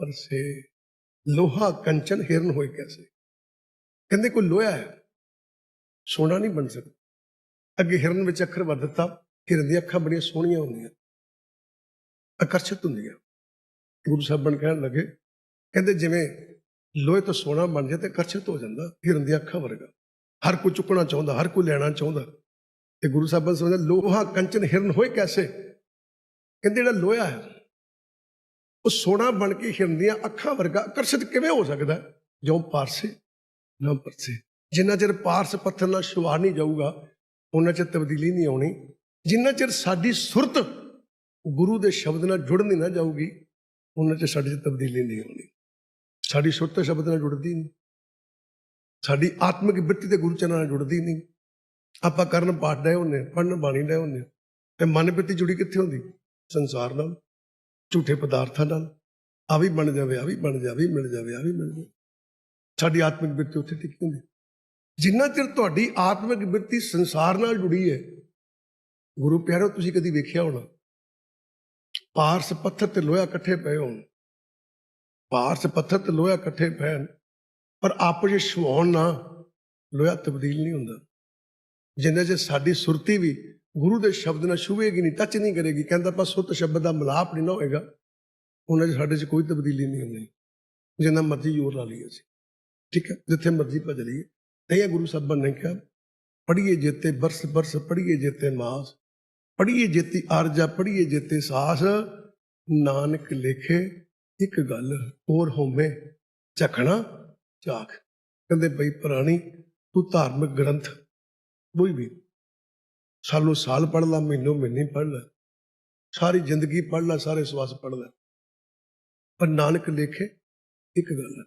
ਪਰ ਲੋਹਾ ਕੰਚਨ ਹਿਰਨ ਹੋਏ ਕੈਸੇ? ਕਹਿੰਦੇ ਕੋਈ ਲੋਹਾ ਹੈ। ਸੋਨਾ ਨਹੀਂ ਬਣ ਸਕਦਾ। ਅੱਗੇ ਹਿਰਨ ਵਿੱਚ ਅੱਖਰ ਵਰ ਦਿੱਤਾ। ਹਿਰਨ ਦੀਆਂ ਅੱਖਾਂ ਬੜੀਆਂ ਸੋਹਣੀਆਂ ਹੁੰਦੀਆਂ। ਆਕਰਸ਼ਿਤ ਹੁੰਦੀਆਂ। ਗੁਰੂ ਸਾਹਿਬ ਬਣ ਕਹਿਣ ਲੱਗੇ। ਕਹਿੰਦੇ ਜਿਵੇਂ ਲੋਹੇ ਤੋਂ ਸੋਨਾ ਬਣ ਜਾਏ ਤੇ ਆਕਰਸ਼ਿਤ ਹੋ ਜਾਂਦਾ। ਹਿਰਨ ਦੀਆਂ ਅੱਖਾਂ ਵਰਗਾ। ਹਰ ਕੋਈ ਚੁੱਕਣਾ ਚਾਹੁੰਦਾ, ਹਰ ਕੋਈ ਲੈਣਾ ਚਾਹੁੰਦਾ। ਤੇ ਗੁਰੂ ਸਾਹਿਬਾਨ ਸਮਝਦਾ ਲੋਹਾ ਕੰਚਨ ਹਿਰਨ ਹੋਏ ਕੈਸੇ? ਕਹਿੰਦੇ ਜਿਹੜਾ ਲੋਹਾ ਹੈ ਉਹ ਸੋਨਾ ਬਣ ਕੇ ਹਿਰਨ ਦੀਆਂ ਅੱਖਾਂ ਵਰਗਾ ਆਕਰਸ਼ਿਤ ਕਿਵੇਂ ਹੋ ਸਕਦਾ? ਜੋ ਪਾਰਸੇ, ਨਾ ਪਰਸੇ। ਜਿੰਨਾ ਚਿਰ ਪਾਰਸ ਪੱਥਰ ਨਾਲ ਸ਼ੁਆ ਨਹੀਂ ਜਾਊਗਾ ਉਹਨਾਂ 'ਚ ਤਬਦੀਲੀ ਨਹੀਂ ਆਉਣੀ। ਜਿੰਨਾ ਚਿਰ ਸਾਡੀ ਸੁਰਤ ਗੁਰੂ ਦੇ ਸ਼ਬਦ ਨਾਲ ਜੁੜਨੀ ਨਾ ਜਾਊਗੀ ਉਹਨਾਂ ਚ ਸਾਡੇ ਚ ਤਬਦੀਲੀ ਨਹੀਂ ਆਉਣੀ। ਸਾਡੀ ਸੁਰਤ ਸ਼ਬਦ ਨਾਲ ਜੁੜਦੀ ਨਹੀਂ। ਸਾਡੀ ਆਤਮਿਕ ਬਿਰਤੀ ਤੇ ਗੁਰੂ ਚਰਨਾਂ ਨਾਲ ਜੁੜਦੀ ਨਹੀਂ। ਆਪਾਂ ਕਰਨ ਪਾਠ ਡਏ ਹੁੰਨੇ ਪੜਨ ਬਾਣੀ ਡਏ ਹੁੰਨੇ ਤੇ ਮਨ ਬਿਰਤੀ ਜੁੜੀ ਕਿੱਥੇ ਹੁੰਦੀ? ਸੰਸਾਰ ਨਾਲ। ਝੂਠੇ ਪਦਾਰਥਾਂ ਨਾਲ। ਆ ਵੀ ਬਣ ਜਾਵੇ, ਆ ਵੀ ਬਣ ਜਾਵੇ ਮਿਲ ਜਾਵੇ, ਆ ਵੀ ਮਿਲ ਜਾਵੇ। ਸਾਡੀ ਆਤਮਿਕ ਬਿਰਤੀ ਉੱਥੇ ਟਿਕੀ ਹੁੰਦੀ ਜਿੰਨਾ ਚਿਰ ਤੁਹਾਡੀ ਆਤਮਿਕ ਬਿਰਤੀ ਸੰਸਾਰ ਨਾਲ ਜੁੜੀ ਹੈ, ਗੁਰੂ ਪਿਆਰੋ, ਤੁਸੀਂ ਕਦੀ ਵੇਖਿਆ ਹੋਣਾ? ਪਾਰਸ ਪੱਥਰ ਤੇ ਲੋਹਾ ਇਕੱਠੇ ਪਏ ਹੋਣ। ਪਾਰਸ ਪੱਥਰ ਤੇ ਲੋਹਾ ਇਕੱਠੇ ਪੈਣ ਪਰ ਆਪਸ ਵਿੱਚ ਛੁਹਾਉਣ ਨਾ ਲੋਹਾ ਤਬਦੀਲ ਨਹੀਂ ਹੁੰਦਾ। ਜਿੰਨੇ ਜੇ ਸਾਡੀ ਸੁਰਤੀ ਵੀ ਗੁਰੂ ਦੇ ਸ਼ਬਦ ਨਾਲ ਛੂਵੇਗੀ ਨਹੀਂ ਟੱਚ ਨਹੀਂ ਕਰੇਗੀ। ਕਹਿੰਦਾ ਆਪਾਂ ਸੁੱਤ ਸ਼ਬਦ ਦਾ ਮਿਲਾਪ ਨਹੀਂ ਨਾ ਹੋਏਗਾ। ਉਹਨਾਂ 'ਚ ਸਾਡੇ 'ਚ ਕੋਈ ਤਬਦੀਲੀ ਨਹੀਂ ਹੁੰਦੀ। ਜਿੰਨਾ ਮਰਜ਼ੀ ਜ਼ੋਰ ਲਾ ਲਈਏ ਅਸੀਂ। ਠੀਕ ਹੈ? ਜਿੱਥੇ ਮਰਜ਼ੀ ਭਜ ਲਈਏ। ਨਹੀਂ ਗੁਰੂ ਸਾਹਿਬਾਨ ਨੇ ਕਿਹਾ ਪੜੀਏ ਜੇਤੇ ਬਰਸ ਬਰਸ ਪੜੀਏ ਜੇਤੇ ਮਾਸ ਪੜੀਏ ਜੇਤੀ ਆਰਜਾ ਪੜੀਏ ਜੇਤੇ ਸਾਸ। ਨਾਨਕ ਲੇਖੇ ਇੱਕ ਗੱਲ, ਹੋਰ ਹੋਵੇ ਝਖਣਾ ਝਾਕ ਕਹਿੰਦੇ, ਬਈ ਪੁਰਾਣੀ ਤੂੰ ਧਾਰਮਿਕ ਗ੍ਰੰਥ, ਕੋਈ ਵੀ ਸਾਲੋਂ ਸਾਲ ਪੜ ਲਾ ਮਹੀਨੋਂ ਮਹੀਨੇ ਪੜ ਲਾ ਸਾਰੀ ਜ਼ਿੰਦਗੀ ਪੜ ਲਾ ਸਾਰੇ ਸਵਾਸ ਪੜ ਲੈ ਪਰ ਨਾਨਕ ਲੇਖੇ ਇੱਕ ਗੱਲ ਹੈ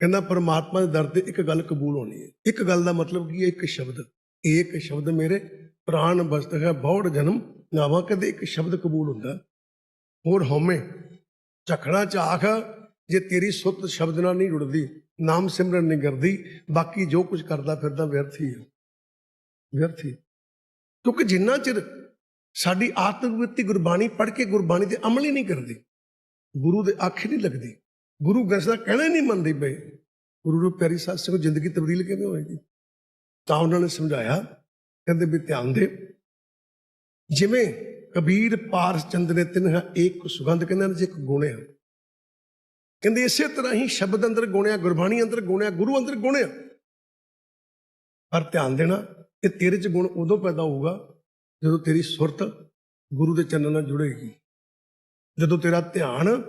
ਕਹਿੰਦਾ ਪਰਮਾਤਮਾ ਦੇ ਦਰ ਤੇ ਇੱਕ ਗੱਲ ਕਬੂਲ ਹੋਣੀ ਹੈ। ਇੱਕ ਗੱਲ ਦਾ ਮਤਲਬ ਕੀ ਹੈ? ਇੱਕ ਸ਼ਬਦ। ਇੱਕ ਸ਼ਬਦ ਮੇਰੇ ਪ੍ਰਾਣ ਬਸਤ ਹੈ ਬੌੜ ਜਨਮ ਨਾਵਾ ਕਦੇ ਇੱਕ ਸ਼ਬਦ ਕਬੂਲ ਹੁੰਦਾ। ਹੋਰ ਹਉਮੈ ਝਖਣਾ ਝਾਖ ਜੇ ਤੇਰੀ ਸੁੱਤ ਸ਼ਬਦ ਨਾਲ ਨਹੀਂ ਜੁੜਦੀ, ਨਾਮ ਸਿਮਰਨ ਨਹੀਂ ਕਰਦੀ, ਬਾਕੀ ਜੋ ਕੁਝ ਕਰਦਾ ਫਿਰਦਾ ਵਿਅਰਥ ਹੀ ਹੈ। ਵਿਅਰਥ ਹੀ। ਕਿਉਂਕਿ ਜਿੰਨਾ ਚਿਰ ਸਾਡੀ ਆਤਮਿਕ ਵਿਰਤੀ ਗੁਰਬਾਣੀ ਪੜ੍ਹ ਕੇ ਗੁਰਬਾਣੀ ਤੇ ਅਮਲ ਹੀ ਨਹੀਂ ਕਰਦੀ, ਗੁਰੂ ਦੇ ਆਖੇ ਨਹੀਂ ਲੱਗਦੀ, ਗੁਰੂ ਗ੍ਰੰਥ ਦਾ ਕਹਿਣਾ ਹੀ ਨਹੀਂ ਮੰਨਦੇ ਪਈ ਗੁਰੂ ਨੂੰ ਪਿਆਰੀ ਸਾਧ ਸੰਗਤ ਜ਼ਿੰਦਗੀ ਤਬਦੀਲ ਕਿਵੇਂ ਹੋਏਗੀ? ਤਾਂ ਉਹਨਾਂ ਨੇ ਸਮਝਾਇਆ, ਕਹਿੰਦੇ ਵੀ ਧਿਆਨ ਦੇ, ਜਿਵੇਂ ਕਬੀਰ ਪਾਰਸ ਚੰਦ ਨੇ ਤਿੰਨ ਇੱਕ ਸੁਗੰਧ ਕਹਿੰਦੇ ਨੇ, ਜੇ ਇੱਕ ਗੁਣਿਆ ਕਹਿੰਦੇ ਇਸੇ ਤਰ੍ਹਾਂ ਹੀ ਸ਼ਬਦ ਅੰਦਰ ਗੁਣਿਆ, ਗੁਰਬਾਣੀ ਅੰਦਰ ਗੁਣਿਆ, ਗੁਰੂ ਅੰਦਰ ਗੁਣਿਆ। ਪਰ ਧਿਆਨ ਦੇਣਾ ਇਹ ਤੇਰੇ ਚ ਗੁਣ ਉਦੋਂ ਪੈਦਾ ਹੋਊਗਾ ਜਦੋਂ ਤੇਰੀ ਸੁਰਤ ਗੁਰੂ ਦੇ ਚੰਨਾਂ ਨਾਲ ਜੁੜੇਗੀ। ਜਦੋਂ ਤੇਰਾ ਧਿਆਨ